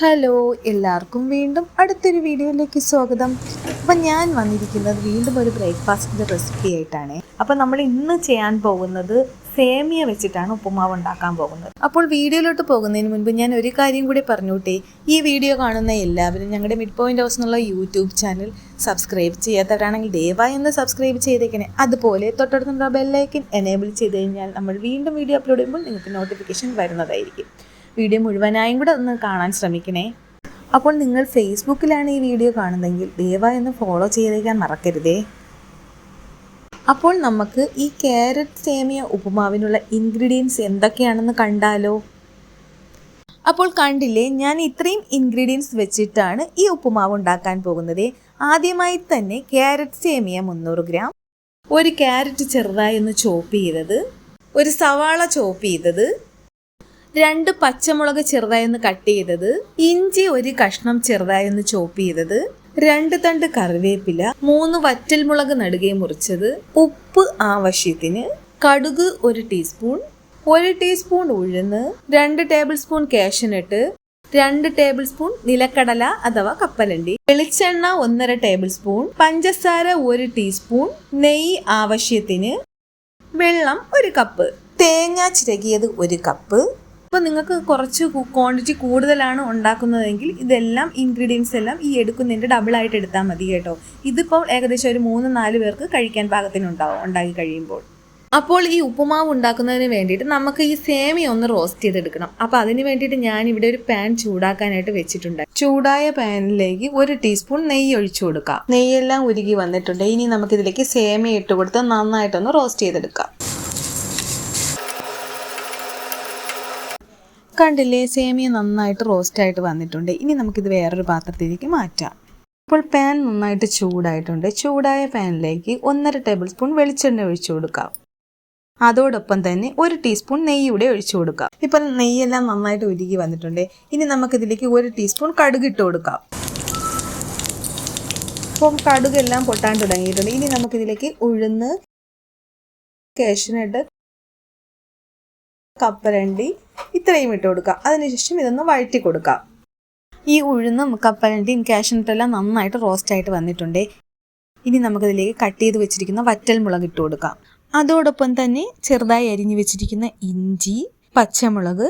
Hello എല്ലാവർക്കും വീണ്ടും അടുത്തൊരു വീഡിയോയിലേക്ക് സ്വാഗതം. അപ്പം ഞാൻ വന്നിരിക്കുന്നത് വീണ്ടും ഒരു ബ്രേക്ക്ഫാസ്റ്റിന്റെ റെസിപ്പി ആയിട്ടാണ്. അപ്പം നമ്മൾ ഇന്ന് ചെയ്യാൻ പോകുന്നത് സേമിയ വെച്ചിട്ടാണ് ഉപ്പുമാവ് ഉണ്ടാക്കാൻ പോകുന്നത്. അപ്പോൾ വീഡിയോയിലോട്ട് പോകുന്നതിന് മുൻപ് ഞാൻ ഒരു കാര്യം കൂടി പറഞ്ഞൂട്ടെ. ഈ വീഡിയോ കാണുന്ന എല്ലാവരും ഞങ്ങളുടെ മിഡ് പോയിന്റ് ഹൗസ് എന്നുള്ള യൂട്യൂബ് ചാനൽ സബ്സ്ക്രൈബ് ചെയ്യാത്തവരാണെങ്കിൽ ദയവായി ഒന്ന് സബ്സ്ക്രൈബ് ചെയ്തേക്കണേ. അതുപോലെ തൊട്ടടുത്തുള്ള ബെല്ലൈക്കൻ എനേബിൾ ചെയ്ത് കഴിഞ്ഞാൽ നമ്മൾ വീണ്ടും വീഡിയോ അപ്ലോഡ് ചെയ്യുമ്പോൾ നിങ്ങൾക്ക് നോട്ടിഫിക്കേഷൻ വരുന്നതായിരിക്കും. വീഡിയോ മുഴുവനായും കൂടെ ഒന്ന് കാണാൻ ശ്രമിക്കണേ. അപ്പോൾ നിങ്ങൾ ഫേസ്ബുക്കിലാണ് ഈ വീഡിയോ കാണുന്നതെങ്കിൽ ദയവായി ഒന്ന് ഫോളോ ചെയ്തേക്കാൻ മറക്കരുതേ. അപ്പോൾ നമുക്ക് ഈ ക്യാരറ്റ് സേമിയ ഉപ്പുമാവിനുള്ള ഇൻഗ്രീഡിയൻസ് എന്തൊക്കെയാണെന്ന് കണ്ടാലോ? അപ്പോൾ കണ്ടില്ലേ ഞാൻ ഇത്രയും ഇൻഗ്രീഡിയൻസ് വെച്ചിട്ടാണ് ഈ ഉപ്പുമാവ് ഉണ്ടാക്കാൻ പോകുന്നത്. ആദ്യമായി തന്നെ ക്യാരറ്റ് സേമിയ മുന്നൂറ് ഗ്രാം. ഒരു ക്യാരറ്റ് ചെറുതായി ഒന്ന് ചോപ്പ് ചെയ്തത്. ഒരു സവാള ചോപ്പ് ചെയ്തത്. രണ്ട് പച്ചമുളക് ചെറുതായി ഒന്ന് കട്ട് ചെയ്തത് ഇഞ്ചി ഒരു കഷ്ണം ചെറുതായി ഒന്ന് ചോപ്പ് ചെയ്തത് രണ്ട് തണ്ട് കറിവേപ്പില മൂന്ന് വറ്റൽമുളക് നടുകെ മുറിച്ചത് ഉപ്പ് ആവശ്യത്തിന് കടുക് ഒരു ടീസ്പൂൺ ഒരു ടീസ്പൂൺ ഉഴുന്ന് രണ്ട് ടേബിൾ സ്പൂൺ കാഷ്യനട്ട് രണ്ട് ടേബിൾ സ്പൂൺ നിലക്കടല അഥവാ കപ്പലണ്ടി വെളിച്ചെണ്ണ ഒന്നര ടേബിൾ സ്പൂൺ പഞ്ചസാര ഒരു ടീസ്പൂൺ നെയ്യ് ആവശ്യത്തിന് വെള്ളം ഒരു കപ്പ് തേങ്ങ ചിരകിയത് ഒരു കപ്പ് ഇപ്പോൾ നിങ്ങൾക്ക് കുറച്ച് ക്വാണ്ടിറ്റി കൂടുതലാണ് ഉണ്ടാക്കുന്നതെങ്കിൽ ഇതെല്ലാം ഇൻഗ്രീഡിയൻസ് എല്ലാം ഈ എടുക്കുന്നതിന്റെ ഡബിളായിട്ട് എടുത്താൽ മതി കേട്ടോ. ഇതിപ്പോൾ ഏകദേശം ഒരു മൂന്ന് നാല് പേർക്ക് കഴിക്കാൻ പാകത്തിനുണ്ടാവും ഉണ്ടാക്കി കഴിയുമ്പോൾ. അപ്പോൾ ഈ ഉപ്പുമാവ് ഉണ്ടാക്കുന്നതിന് വേണ്ടിയിട്ട് നമുക്ക് ഈ സേമിയ ഒന്ന് റോസ്റ്റ് ചെയ്തെടുക്കണം. അപ്പോൾ അതിന് വേണ്ടിയിട്ട് ഞാൻ ഇവിടെ ഒരു പാൻ ചൂടാക്കാനായിട്ട് വെച്ചിട്ടുണ്ട്. ചൂടായ പാനിലേക്ക് ഒരു ടീസ്പൂൺ നെയ്യ് ഒഴിച്ചു കൊടുക്കാം. നെയ്യെല്ലാം ഉരുകി വന്നിട്ടുണ്ട്. ഇനി നമുക്കിതിലേക്ക് സേമിയ ഇട്ട് കൊടുത്ത് നന്നായിട്ടൊന്ന് റോസ്റ്റ് ചെയ്തെടുക്കാം. കണ്ടില്ലേ സേമിയ നന്നായിട്ട് റോസ്റ്റ് ആയിട്ട് വന്നിട്ടുണ്ട്. ഇനി നമുക്കിത് വേറൊരു പാത്രത്തിലേക്ക് മാറ്റാം. ഇപ്പോൾ പാൻ നന്നായിട്ട് ചൂടായിട്ടുണ്ട്. ചൂടായ പാനിലേക്ക് ഒന്നര ടേബിൾ സ്പൂൺ വെളിച്ചെണ്ണ ഒഴിച്ചു കൊടുക്കാം. അതോടൊപ്പം തന്നെ ഒരു ടീസ്പൂൺ നെയ്യ് കൂടെ ഒഴിച്ചു കൊടുക്കാം. ഇപ്പം നെയ്യെല്ലാം നന്നായിട്ട് ഉരുകി വന്നിട്ടുണ്ട്. ഇനി നമുക്കിതിലേക്ക് ഒരു ടീസ്പൂൺ കടുക് ഇട്ട് കൊടുക്കാം. ഇപ്പം കടുകെല്ലാം പൊട്ടാൻ തുടങ്ങിയിട്ടുണ്ട്. ഇനി നമുക്കിതിലേക്ക് ഉഴുന്ന് കാഷ്യനട്ട് കപ്പലണ്ടി ഇത്രയും ഇട്ട് കൊടുക്കുക അതിനുശേഷം ഇതൊന്ന് വഴറ്റി കൊടുക്കുക ഈ ഉഴുന്നും കപ്പലണ്ടിയും കാഷ്യനട്ടെല്ലാം നന്നായിട്ട് റോസ്റ്റ് ആയിട്ട് വന്നിട്ടുണ്ട്. ഇനി നമുക്കതിലേക്ക് കട്ട് ചെയ്ത് വെച്ചിരിക്കുന്ന വറ്റൽ മുളക് ഇട്ട് കൊടുക്കാം. അതോടൊപ്പം തന്നെ ചെറുതായി അരിഞ്ഞു വെച്ചിരിക്കുന്ന ഇഞ്ചി പച്ചമുളക്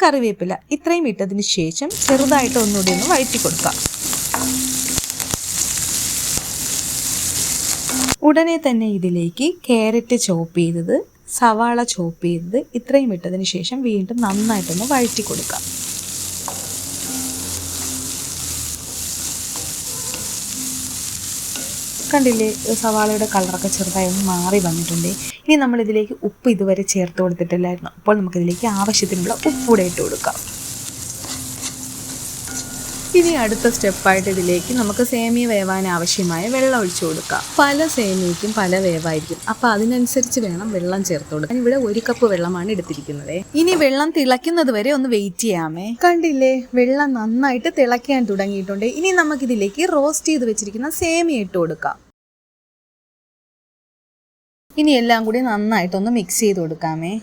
കറിവേപ്പില ഇത്രയും ഇട്ടതിന് ശേഷം ചെറുതായിട്ട് ഒന്നുകൂടി ഒന്ന് വഴറ്റി കൊടുക്കാം. ഉടനെ തന്നെ ഇതിലേക്ക് ക്യാരറ്റ് ചോപ്പ് ചെയ്തത് സവാള ചോപ്പ് ചെയ്തത് ഇത്രയും ഇട്ടതിന് ശേഷം വീണ്ടും നന്നായിട്ടൊന്ന് വഴറ്റി കൊടുക്കാം. കണ്ടില്ലേ സവാളയുടെ കളറൊക്കെ ചെറുതായി ഒന്ന് മാറി വന്നിട്ടുണ്ട്. ഇനി നമ്മൾ ഇതിലേക്ക് ഉപ്പ് ഇതുവരെ ചേർത്ത് കൊടുത്തിട്ടില്ലായിരുന്നു. അപ്പോൾ നമുക്കിതിലേക്ക് ആവശ്യത്തിനുള്ള ഉപ്പ് കൂടെ ഇട്ട് കൊടുക്കാം. ഇനി അടുത്ത സ്റ്റെപ്പായിട്ട് ഇതിലേക്ക് നമുക്ക് സേമിയ വേവാൻ ആവശ്യമായ വെള്ളം ഒഴിച്ചു കൊടുക്കാം. പല സേമിയയ്ക്കും പല വേവായിരിക്കും. അപ്പോൾ അതിനനുസരിച്ച് വേണം വെള്ളം ചേർത്ത് കൊടുക്കാൻ. ഇവിടെ ഒരു കപ്പ് വെള്ളമാണ് എടുത്തിരിക്കുന്നത്. ഇനി വെള്ളം തിളയ്ക്കുന്നത് വരെ ഒന്ന് വെയിറ്റ് ചെയ്യാമേ. കണ്ടില്ലേ? വെള്ളം നന്നായിട്ട് തിളയ്ക്കാൻ തുടങ്ങിയിട്ടുണ്ട്. ഇനി നമുക്ക് ഇതിലേക്ക് റോസ്റ്റ് ചെയ്ത് വെച്ചിരിക്കുന്ന സേമിയ ഇട്ട് കൊടുക്കാം. ഇനി എല്ലാം കൂടി നന്നായിട്ടൊന്ന് മിക്സ് ചെയ്ത് കൊടുക്കാമേ.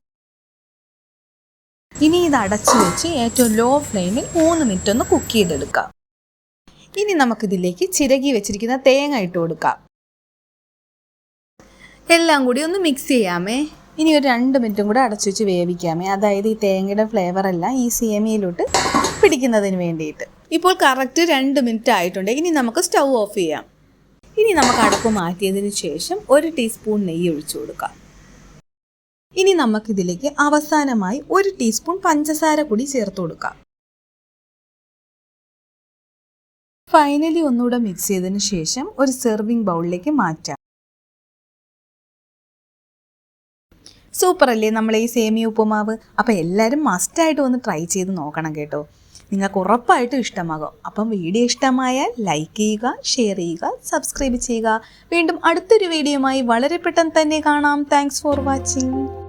ഇനി ഇത് അടച്ചു വെച്ച് ഏറ്റവും ലോ ഫ്ലെയിമിൽ മൂന്ന് മിനിറ്റ് ഒന്ന് കുക്ക് ചെയ്തെടുക്കാം. ഇനി നമുക്കിതിലേക്ക് ചിരകി വെച്ചിരിക്കുന്ന തേങ്ങ ഇട്ട് കൊടുക്കാം. എല്ലാം കൂടി ഒന്ന് മിക്സ് ചെയ്യാമേ. ഇനി ഒരു രണ്ട് മിനിറ്റും കൂടെ അടച്ചു വെച്ച് വേവിക്കാമേ. അതായത് ഈ തേങ്ങയുടെ ഫ്ലേവർ എല്ലാം ഈ സേമിയയിലോട്ട് പിടിക്കുന്നതിന് വേണ്ടിയിട്ട്. ഇപ്പോൾ കറക്റ്റ് രണ്ട് മിനിറ്റ് ആയിട്ടുണ്ട്. ഇനി നമുക്ക് സ്റ്റൗ ഓഫ് ചെയ്യാം. ഇനി നമുക്ക് അടപ്പ് മാറ്റിയതിന് ശേഷം ഒരു ടീസ്പൂൺ നെയ്യ് ഒഴിച്ചു കൊടുക്കാം. ഇനി നമുക്കിതിലേക്ക് അവസാനമായി ഒരു ടീസ്പൂൺ പഞ്ചസാര കൂടി ചേർത്ത് കൊടുക്കാം. ഫൈനലി ഒന്നുകൂടെ മിക്സ് ചെയ്തതിന് ശേഷം ഒരു സെർവിങ് ബൗളിലേക്ക് മാറ്റാം. സൂപ്പർ അല്ലേ? നമ്മൾ ഈ സേമിയ ഉപ്പുമാവ്. അപ്പം എല്ലാവരും മസ്റ്റായിട്ട് ഒന്ന് ട്രൈ ചെയ്ത് നോക്കണം കേട്ടോ. നിങ്ങൾക്ക് ഉറപ്പായിട്ടും ഇഷ്ടമാകും. അപ്പം വീഡിയോ ഇഷ്ടമായാൽ ലൈക്ക് ചെയ്യുക ഷെയർ ചെയ്യുക സബ്സ്ക്രൈബ് ചെയ്യുക. വീണ്ടും അടുത്തൊരു വീഡിയോയുമായി വളരെ പെട്ടെന്ന് തന്നെ കാണാം. Thanks for watching